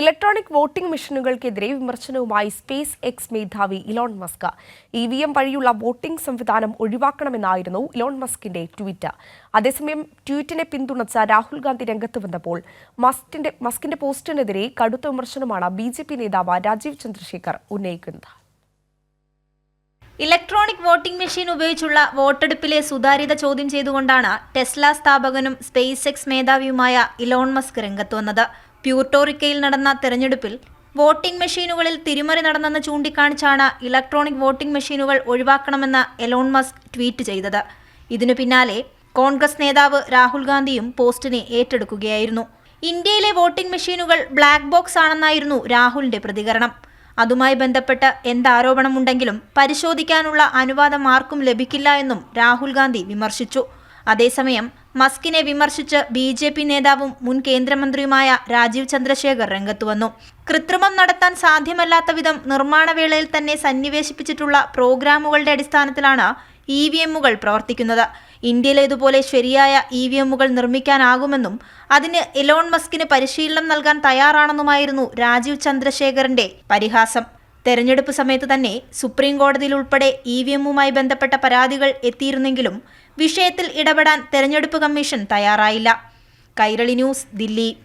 Electronic voting മെഷീനുകൾക്കെതിരെ വിമർശനവുമായി space X മേധാവി Elon Musk. E V M വഴിയുള്ള വോട്ടിംഗ് സംവിധാനം ഒഴിവാക്കണമെന്നായിരുന്നു ഇലോൺ മസ്കിന്റെ ട്വീറ്റ്. അതേസമയം ട്വീറ്റിനെ പിന്തുണച്ച രാഹുൽ ഗാന്ധി രംഗത്ത് വന്നപ്പോൾ മസ്കിന്റെ മസ്കിന്റെ പോസ്റ്റിനെതിരെ കടുത്ത വിമർശനമാണ് ബി ജെ പി നേതാവ് രാജീവ് ചന്ദ്രശേഖർ ഉന്നയിക്കുന്നത്. ഇലക്ട്രോണിക് വോട്ടിംഗ് മെഷീൻ ഉപയോഗിച്ചുള്ള വോട്ടെടുപ്പിലെ സുതാര്യത ചോദ്യം ചെയ്തുകൊണ്ടാണ് ടെസ്ല സ്ഥാപകനും സ്പേസ് എക്സ് മേധാവിയുമായ ഇലോൺ മസ്ക് രംഗത്ത് വന്നത്. പ്യൂർട്ടോറിക്കയിൽ നടന്ന തെരഞ്ഞെടുപ്പിൽ വോട്ടിംഗ് മെഷീനുകളിൽ തിരിമറി നടന്നെന്ന് ചൂണ്ടിക്കാണിച്ചാണ് ഇലക്ട്രോണിക് വോട്ടിംഗ് മെഷീനുകൾ ഒഴിവാക്കണമെന്ന് എലോൺ മസ്ക് ട്വീറ്റ് ചെയ്തത്. ഇതിനു പിന്നാലെ കോൺഗ്രസ് നേതാവ് രാഹുൽ ഗാന്ധിയും പോസ്റ്റിനെ ഏറ്റെടുക്കുകയായിരുന്നു. ഇന്ത്യയിലെ വോട്ടിംഗ് മെഷീനുകൾ ബ്ലാക്ക് ബോക്സ് ആണെന്നായിരുന്നു രാഹുലിന്റെ പ്രതികരണം. അതുമായി ബന്ധപ്പെട്ട് എന്താരോപണമുണ്ടെങ്കിലും പരിശോധിക്കാനുള്ള അനുവാദം ആർക്കും ലഭിക്കില്ല എന്നും രാഹുൽ ഗാന്ധി വിമർശിച്ചു. അതേസമയം മസ്കിനെ വിമർശിച്ച് ബി ജെ പി നേതാവും മുൻ കേന്ദ്രമന്ത്രിയുമായ രാജീവ് ചന്ദ്രശേഖർ രംഗത്തു വന്നു. കൃത്രിമം നടത്താൻ സാധ്യമല്ലാത്ത വിധം നിർമ്മാണവേളയിൽ തന്നെ സന്നിവേശിപ്പിച്ചിട്ടുള്ള പ്രോഗ്രാമുകളുടെ അടിസ്ഥാനത്തിലാണ് ഇ വി എമ്മുകൾ പ്രവർത്തിക്കുന്നത്. ഇന്ത്യയിലെ ഇതുപോലെ ശരിയായ ഇ വി എമ്മുകൾ നിർമ്മിക്കാനാകുമെന്നും അതിന് എലോൺ മസ്കിന് പരിശീലനം നൽകാൻ തയ്യാറാണെന്നുമായിരുന്നു രാജീവ് ചന്ദ്രശേഖറിന്റെ പരിഹാസം. തെരഞ്ഞെടുപ്പ് സമയത്ത് തന്നെ സുപ്രീം കോടതിയിൽ ഉൾപ്പെടെ ഇ വി എമ്മുമായി ബന്ധപ്പെട്ട പരാതികൾ എത്തിയിരുന്നെങ്കിലും വിഷയത്തിൽ ഇടപെടാൻ തെരഞ്ഞെടുപ്പ് കമ്മീഷൻ തയ്യാറായില്ല. കൈരളി ന്യൂസ് ദില്ലി.